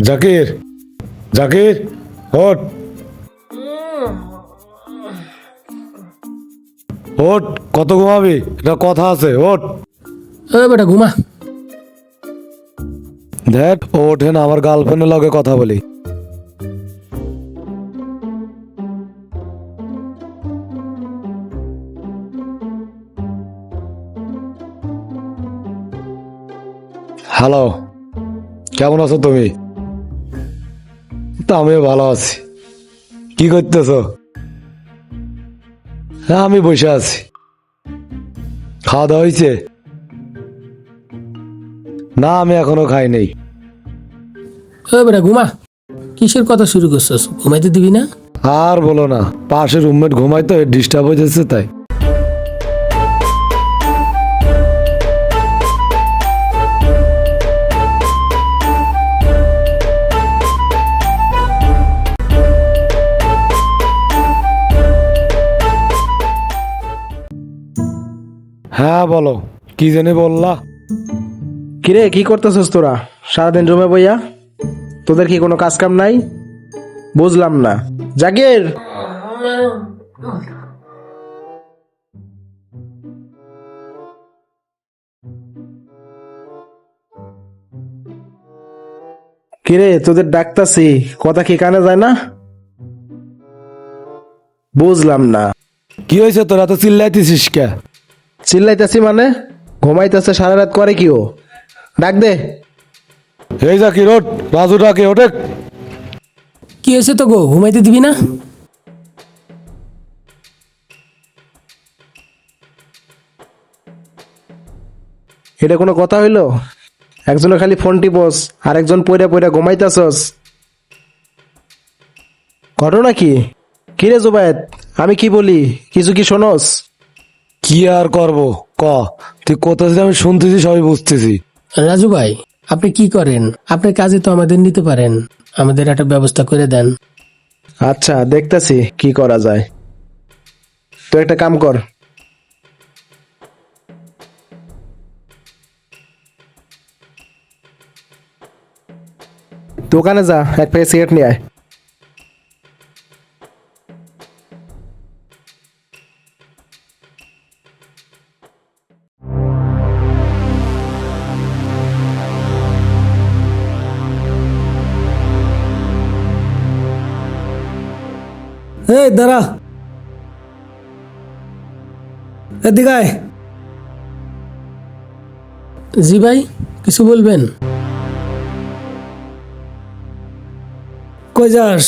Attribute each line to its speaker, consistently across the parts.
Speaker 1: জাকির জাকির ওঠ। ওঠ কত ঘুমাবি? এটা কথা আছে ওঠ।
Speaker 2: ও বেটা ঘুমা।
Speaker 1: দেখ ও ওঠে না আমার গার্লফ্রেন্ডের লগে কথা বলি। হ্যালো কেমন আছো তুমি? তো আমিও ভালো আছি। কি করতেছ? হ্যাঁ আমি বসে আছি। খাওয়া দাওয়া হয়েছে? না আমি এখনও খাই নাই।
Speaker 2: বেটা ঘুমা। কিসের কথা শুরু করছস? ঘুমাইতে দিবি না?
Speaker 1: আর বলো না পাশে রুমমেট ঘুমাই তো ডিস্টার্ব হয়ে যাচ্ছে তাই। বলো? কি জানি বললা।
Speaker 3: কিরে কি করতেছস তোরা? সারাদিন রুমে বইয়া? তোদের কি কোনো কাজ কাম নাই? বুঝলাম না। জাকির! কিরে তোদের ডাকতাছি কথা কি কানে যায় না? বুঝলাম না।
Speaker 1: কি হয়েছে তোরা? তো চিল্লাইতেছিস কে?
Speaker 3: চিল্লাইতাছি মানে? ঘুমাইতেছে সারা রাত করে কি ও? ডাক দে।
Speaker 1: এই জাকির ওঠ রাজু ডাকে ওঠে।
Speaker 2: কি হয়েছে তো গো ঘুমাইতে দিবি না?
Speaker 3: এটা কোনো কথা হইল? একজনের খালি ফোন টিপস আর একজন পয়রা পয়রা ঘুমাইতাছস। ঘটনা কি? কিরে জুবায়েত আমি কি বলি? কিছু কি শোনস?
Speaker 1: কি আর করব? ক? তুই কোথায় আমি শুনতেছি সবই বুঝতেছি।
Speaker 2: রাজু ভাই আপনি কি করেন? আপনার কাজে তো আমাদের নিতে পারেন। আমাদের একটা ব্যবস্থা করে দেন।
Speaker 3: আচ্ছা দেখতেছি কি করা যায়। তো একটা কাম কর। দোকানে যা এক প্যাকেট সিগারেট নিয়ে আয়।
Speaker 4: এই দাঁড়া। এদিকে আয়।
Speaker 2: জি ভাই কিছু বলবেন?
Speaker 4: কই যাস?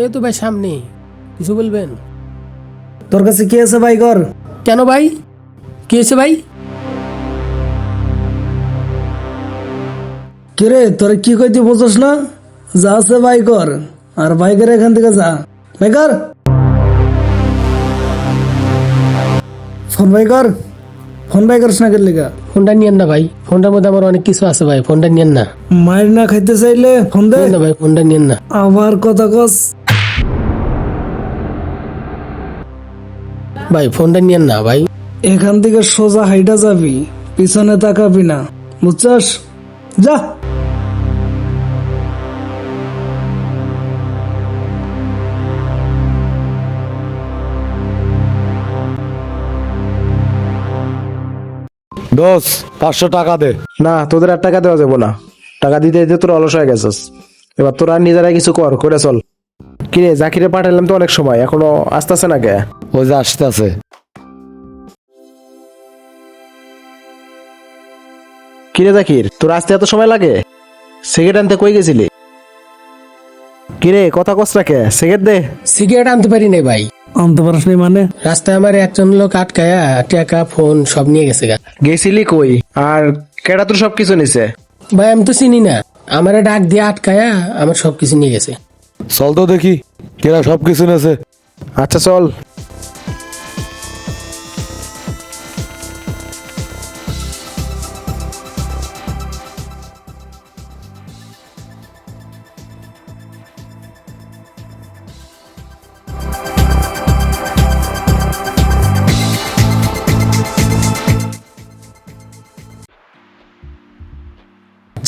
Speaker 2: এই তো ভাই সামনে। কিছু বলবেন?
Speaker 4: তোর কাছে কি আছে ভাই কর।
Speaker 2: কেন ভাই? কি হয়েছে ভাই?
Speaker 4: কিরে তোর কি কইতে বুঝছ না? যা আছে ভাই কর। আর বাইকের এখান থেকে যা। ভাই কর ফোন ভাই কর ফোন ভাই করিস না লিগা?
Speaker 2: ফোনটা নিয়েন না ভাই। ফোনটার মধ্যে আমার অনেক কিছু আছে ভাই ফোনটা নিয়েন না।
Speaker 4: মায়ের না খাইতে চাইলে ফোন দে।
Speaker 2: না ভাই ফোনটা নিয়েন না।
Speaker 4: আবার কথা কস।
Speaker 2: ভাই ফোনটা নিয়েন না ভাই।
Speaker 4: এখান থেকে সোজা হাইটা যাবি পিছনে তাকাবি না। বুঝছস? যা।
Speaker 1: দোষ পাঁচশো টাকা দে।
Speaker 3: না তোদের আর টাকা দেওয়া যাব না। টাকা দিতে দিতে তোরা অলস হয়ে গেছিস। এবার তোরা নিজেরাই কিছু কর করে চল। কিরে জাকিরে পাঠালাম তো অনেক সময় এখনও আসতেছে না কে?
Speaker 1: ওই যে আসতেছে।
Speaker 3: কিরে জাকির তোর আসতে এত সময় লাগে? সিগারেট আনতে কই গেছিলি? কিরে কথা কসরা কে? সিগারেট দে।
Speaker 2: সিগারেট আনতে পারি নাই ভাই।
Speaker 4: আনতে পারিস নি মানে?
Speaker 2: রাস্তায় আমার একজন লোক আটকায়া টাকা ফোন সব নিয়ে গেছে গা।
Speaker 3: গেছিলি কই? আর কেডা তোর সব কিছু নিছে?
Speaker 2: ভাই আমি তো চিনি না। আমার ডাক দিয়ে আটকায়া আমার সব কিছু নিয়ে গেছে।
Speaker 1: চল তো দেখি কেরা সব কিছু নেছে।
Speaker 3: আচ্ছা চল।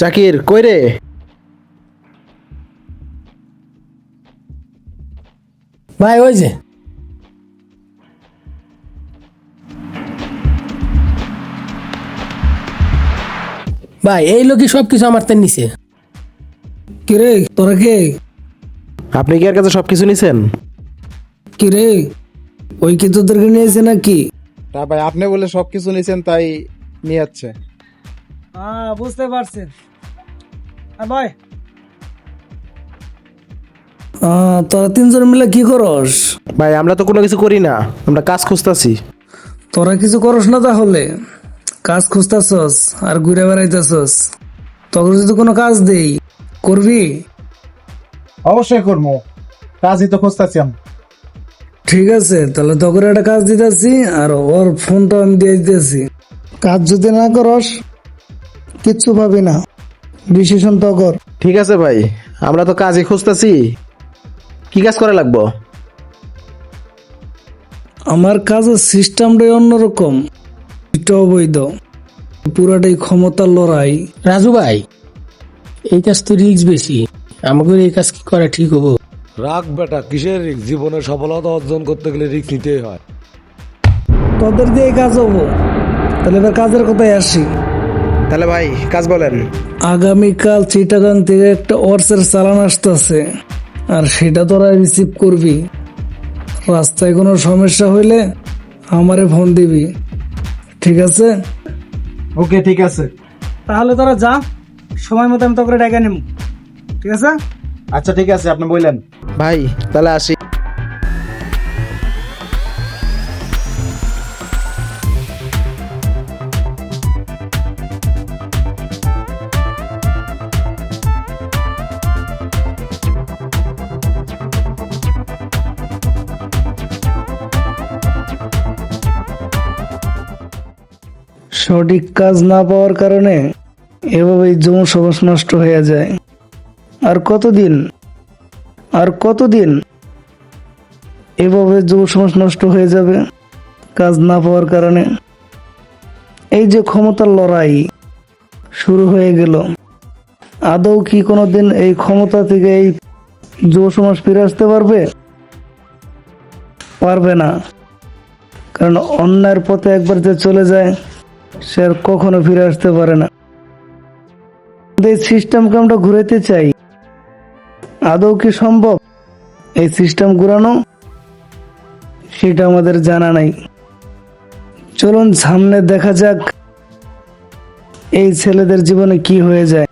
Speaker 3: জাকির কই রে?
Speaker 2: ভাই ওই যে। ভাই এই লোকই সব কিছু আমার তার নিছে।
Speaker 4: কিরে তোরা কে?
Speaker 3: আপনি কি আর কাছে সব কিছু নিছেন?
Speaker 4: কিরে ওই কি তোদেরকে নিয়েছে নাকি?
Speaker 5: ভাই আপনি বলে সব কিছু নিছেন তাই নিয়ে যাচ্ছে।
Speaker 4: হ্যাঁ বুঝতে পারছেন। ভাই। তোরা তিনজন মিলে কি করস?
Speaker 3: ভাই আমরা তো কোনো কিছু করি না। আমরা কাজ খুঁজতাছি।
Speaker 4: তোরা কিছু করস না তাহলে? কাজ খুঁজতেছস আর ঘুরে বেড়াইতেছস। তখন যদি কোনো কাজ দেই করবি?
Speaker 5: অবশ্যই করব। কাজই তো খুঁজতেছি আমি।
Speaker 4: ঠিক আছে তাহলে তখন একটা কাজ দিতেছি আর ওর ফোনটা আমি দিয়ে দিতেছি। কাজ যদি না করস কিচ্ছু পাবি না। ডিসিশন তো কর।
Speaker 3: ঠিক আছে ভাই আমরা তো কাজই খুঁজতেছি। কি কাজ করা লাগবো?
Speaker 4: আমার কাজের সিস্টেমটাই অন্যরকম। এটা অবৈধ পুরাটাই ক্ষমতার লড়াই।
Speaker 2: রাজু ভাই এই কাজ তো রিক্স বেশি। আমাকে এই কাজ কি করা ঠিক হব?
Speaker 1: রাগ বেটা কিসের রিক্স জীবনে সফলতা অর্জন করতে গেলে রিক্স নিতেই হয়।
Speaker 4: তোদের দিয়ে কাজ হব। তাহলে এবার কাজের কথায় আসি।
Speaker 3: তাহলে ভাই কাজ বলেন।
Speaker 4: আগামীকাল চিটাগাং থেকে একটা অর্সের চালান আসতেছে আর সেটা তোরা রিসিভ করবি। রাস্তায় কোনো সমস্যা হইলে আমারে ফোন দিবি। ঠিক আছে?
Speaker 5: ওকে ঠিক আছে।
Speaker 4: তাহলে তোরা যা সময় মতো আমি তোকে ডেকে নেব ঠিক আছে?
Speaker 5: আচ্ছা ঠিক আছে আপনি বললেন
Speaker 3: ভাই তাহলে আসি।
Speaker 4: সঠিক কাজ না পাওয়ার কারণে এভাবেই যৌন সমাজ নষ্ট হয়ে যায়। আর কতদিন? আর কতদিন এভাবে যৌন সমাজ নষ্ট হয়ে যাবে কাজ না পাওয়ার কারণে? এই যে ক্ষমতার লড়াই শুরু হয়ে গেল। আদৌ কি কোনো দিন এই ক্ষমতা থেকে এই যুব সমাজ ফিরে আসতে পারবে? পারবে না। কারণ অন্যায়ের পথে একবার যে চলে যায় সে আর কখনো ফিরে আসতে পারে না। এই সিস্টেমকে আমরা ঘুরাইতে চাই। আদৌ কি সম্ভব? এই সিস্টেম ঘুরানো? সেটা আমাদের জানা নাই। চলুন সামনে দেখা যাক এই ছেলেদের জীবনে কি হয়ে যায়।